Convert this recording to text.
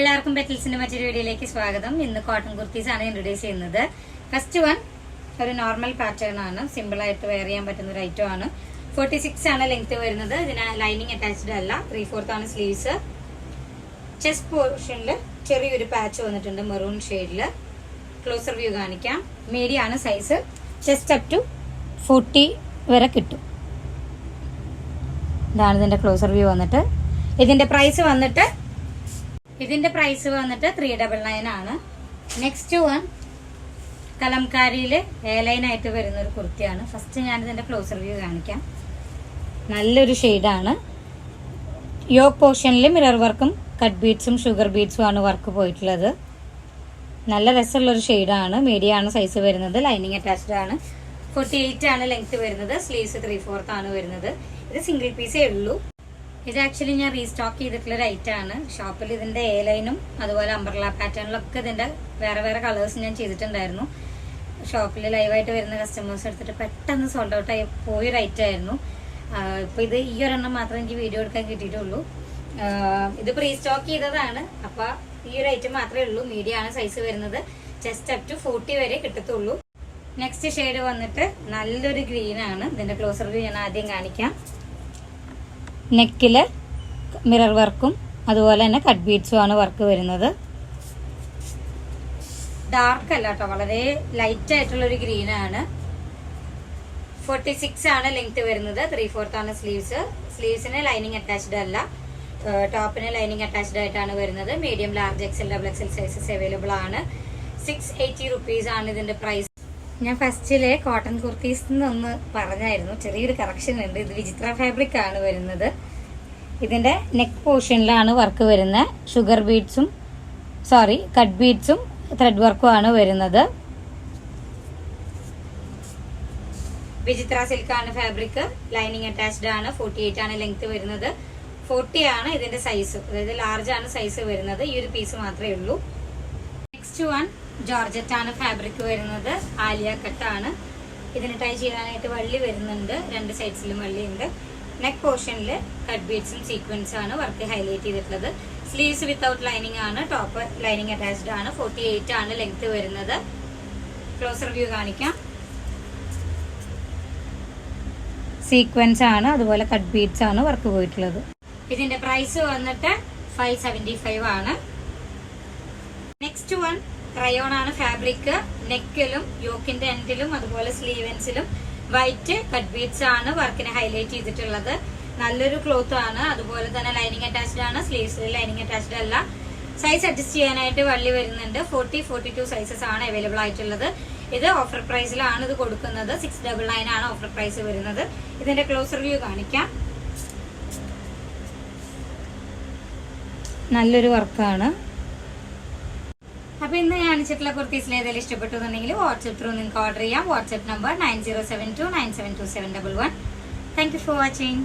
എല്ലാവർക്കും ബെറ്റിൽസിന്റെ മറ്റൊരു വീഡിയോയിലേക്ക് സ്വാഗതം. ഇന്ന് കോട്ടൺ കുർത്തീസ് ആണ് ഇൻട്രൊഡ്യൂസ് ചെയ്യുന്നത്. ഫസ്റ്റ് വൺ ഒരു നോർമൽ പാറ്റേൺ ആണ്. സിമ്പിൾ ആയിട്ട് വെയർ ചെയ്യാൻ പറ്റുന്ന ഒരു ഐറ്റം ആണ്. ഫോർട്ടി സിക്സ് ആണ് ലെങ്ത് വരുന്നത്. ഇതിന് ലൈനിങ് അറ്റാച്ച്ഡ് അല്ല. ത്രീ ഫോർത്ത് ആണ് സ്ലീവ്സ് ചെസ്റ്റ് പോർഷനിൽ ചെറിയൊരു പാച്ച് വന്നിട്ടുണ്ട് മെറൂൺ ഷെയ്ഡിൽ ക്ലോസർ വ്യൂ കാണിക്കാം. മീഡിയം ആണ് size chest up to forty വരെ കിട്ടും. ഇതാണ് ഇതിന്റെ ക്ലോസർ വ്യൂ വന്നിട്ട്. ഇതിന്റെ പ്രൈസ് വന്നിട്ട് ഇതിന്റെ പ്രൈസ് വന്നിട്ട് ത്രീ ഡബിൾ നയൻ ആണ്. നെക്സ്റ്റ് വൺ കലംകാരിയിൽ എ ലൈൻ ആയിട്ട് വരുന്ന ഒരു കുർത്തിയാണ്. ഫസ്റ്റ് ഞാൻ ഇതിന്റെ ക്ലോസർ വ്യൂ കാണിക്കാം. നല്ലൊരു ഷെയ്ഡാണ് യോക്ക് പോർഷനിൽ മിറർ വർക്കും കട്ട് ബീഡ്സും ഷുഗർ ബീഡ്സും ആണ് വർക്ക് പോയിട്ടുള്ളത്. നല്ല രസമുള്ളൊരു ഷെയ്ഡാണ് മീഡിയം ആണ് സൈസ് വരുന്നത്. ലൈനിങ് അറ്റാച്ച്ഡ് ആണ്. ഫോർട്ടി എയ്റ്റ് ആണ് ലെങ്ത് വരുന്നത്. സ്ലീവ്സ് ത്രീ ഫോർത്ത് ആണ് വരുന്നത്. ഇത് സിംഗിൾ പീസേ ഉള്ളൂ. ഇത് ആക്ച്വലി ഞാൻ റീസ്റ്റോക്ക് ചെയ്തിട്ടുള്ള ഒരു ആണ്. ഷോപ്പിൽ ഇതിന്റെ എ ലൈനും അതുപോലെ അംബർല പാറ്റേണിലൊക്കെ ഇതിന്റെ വേറെ വേറെ കളേഴ്സ് ഞാൻ ചെയ്തിട്ടുണ്ടായിരുന്നു. ഷോപ്പിൽ ലൈവായിട്ട് വരുന്ന കസ്റ്റമേഴ്സ് എടുത്തിട്ട് പെട്ടെന്ന് സോൾഡ് ഔട്ട് ആയി പോയൊരു ഐറ്റം ആയിരുന്നു. ആഹ് ഇപ്പൊ ഇത് ഈ ഒരെണ്ണം മാത്രമേ എനിക്ക് വീഡിയോ എടുക്കാൻ കിട്ടിയിട്ടുള്ളൂ. ഇത് റീസ്റ്റോക്ക് ചെയ്തതാണ്. അപ്പൊ ഈ ഒരു ഐറ്റം മാത്രമേ ഉള്ളൂ. മീഡിയം ആണ് സൈസ് വരുന്നത്. ജസ്റ്റ് അപ് ടു ഫോർട്ടി വരെ കിട്ടത്തുള്ളൂ. നെക്സ്റ്റ് ഷെയ്ഡ് വന്നിട്ട് നല്ലൊരു ഗ്രീനാണ് ആണ്. ഇതിന്റെ ക്ലോസർ വ്യൂ ഞാൻ ആദ്യം കാണിക്കാം. നെക്കിൽ മിറർ വർക്കും അതുപോലെ തന്നെ കട്ട് ബീഡ്സും ആണ് വർക്ക് വരുന്നത്. ഡാർക്ക് അല്ല കേട്ടോ വളരെ ലൈറ്റ് ആയിട്ടുള്ള ഒരു ഗ്രീൻ ആണ്. ഫോർട്ടി സിക്സ് ആണ് ലെങ്ത് വരുന്നത്. ത്രീ ഫോർത്ത് ആണ് സ്ലീവ്സ് സ്ലീവ്സിന് ലൈനിങ് അറ്റാച്ച്ഡ് അല്ല. ടോപ്പിന് ലൈനിങ് അറ്റാച്ച്ഡ് ആയിട്ടാണ് വരുന്നത്. Medium large XL double XL sizes available ആണ്. സിക്സ് എയ്റ്റി റുപ്പീസ് ആണ് ഇതിന്റെ പ്രൈസ് ഞാൻ ഫസ്റ്റിലെ കോട്ടൺ കുർത്തീസ് ഒന്ന് പറഞ്ഞായിരുന്നു. ചെറിയൊരു കറക്ഷൻ ഉണ്ട്. ഇത് വിചിത്ര ഫാബ്രിക് ആണ് വരുന്നത്. ഇതിന്റെ നെക്ക് പോർഷനിലാണ് വർക്ക് വരുന്നത്. ഷുഗർ ബീഡ്സും സോറി കട്ട് ബീഡ്സും ത്രെഡ് വർക്കും ആണ് വരുന്നത്. വിചിത്ര സിൽക്കാണ് ഫാബ്രിക് ലൈനിങ് അറ്റാച്ച്ഡ് ആണ്. ഫോർട്ടി എയ്റ്റ് ആണ് ലെങ്ത് വരുന്നത്. ഫോർട്ടി ആണ് ഇതിന്റെ സൈസ് അതായത് ലാർജ് ആണ് സൈസ് വരുന്നത്. ഈ ഒരു പീസ് മാത്രമേ ഉള്ളൂ. നെക്സ്റ്റ് വൺ ജോർജറ്റ് ആണ് ഫാബ്രിക് വരുന്നത്. ആലിയ കട്ട് ആണ് ഇതിന് ടൈ ചെയ്യാനായിട്ട് വള്ളി വരുന്നുണ്ട്. രണ്ട് സൈഡ്സിലും വള്ളിയുണ്ട്. നെക്ക് പോർഷനിൽ കട്ട് ബീഡ്സും സീക്വൻസ് ആണ് വർക്ക് ഹൈലൈറ്റ് ചെയ്തിട്ടുള്ളത്. സ്ലീവ്സ് വിത്തൗട്ട് ലൈനിങ് ആണ്. ടോപ്പ് ലൈനിങ് അറ്റാച്ച്ഡ് ആണ്. ഫോർട്ടി എയ്റ്റ് ആണ് ലെങ്ത് വരുന്നത്. ക്ലോസർ വ്യൂ കാണിക്കാം. സീക്വൻസ് ആണ്. അതുപോലെ കട്ട് ബീഡ്സ് ആണ് വർക്ക് പോയിട്ടുള്ളത്. ഇതിന്റെ പ്രൈസ് വന്നിട്ട് ഫൈവ് സെവന്റി ഫൈവ് ആണ്. നെക്സ്റ്റ് വൺ ക്രയോൺ ആണ് ഫാബ്രിക് നെക്കിലും യോക്കിന്റെ എൻഡിലും അതുപോലെ സ്ലീവൻസിലും വൈറ്റ് കട്ട് ബീഡ്സ് ആണ് വർക്കിനെ ഹൈലൈറ്റ് ചെയ്തിട്ടുള്ളത്. നല്ലൊരു ക്ലോത്ത് ആണ്. അതുപോലെ തന്നെ ലൈനിങ് അറ്റാച്ച്ഡ് ആണ്. സ്ലീവ്സിൽ ലൈനിങ് അറ്റാച്ച്ഡ് അല്ല. സൈസ് അഡ്ജസ്റ്റ് ചെയ്യാനായിട്ട് വള്ളി വരുന്നുണ്ട്. ഫോർട്ടി ഫോർട്ടി ടു സൈസസ് ആണ് അവൈലബിൾ ആയിട്ടുള്ളത്. ഇത് ഓഫർ പ്രൈസിലാണ് ഇത് കൊടുക്കുന്നത്. സിക്സ് ഡബിൾ നയൻ ആണ് ഓഫർ പ്രൈസ് വരുന്നത്. ഇതിന്റെ ക്ലോസർ വ്യൂ കാണിക്കാം. നല്ലൊരു വർക്കാണ് അപ്പൊ ഇന്ന് കാണിച്ചിട്ടുള്ള കുർത്തീസിൽ ഏതെങ്കിലും ഇഷ്ടപ്പെട്ടു എന്നുണ്ടെങ്കിൽ വാട്സ്ആപ്പ് ത്രൂ നിങ്ങൾക്ക് ഓർഡർ ചെയ്യാം. WhatsApp number nine zero seven two nine seven two seven double one thank you for watching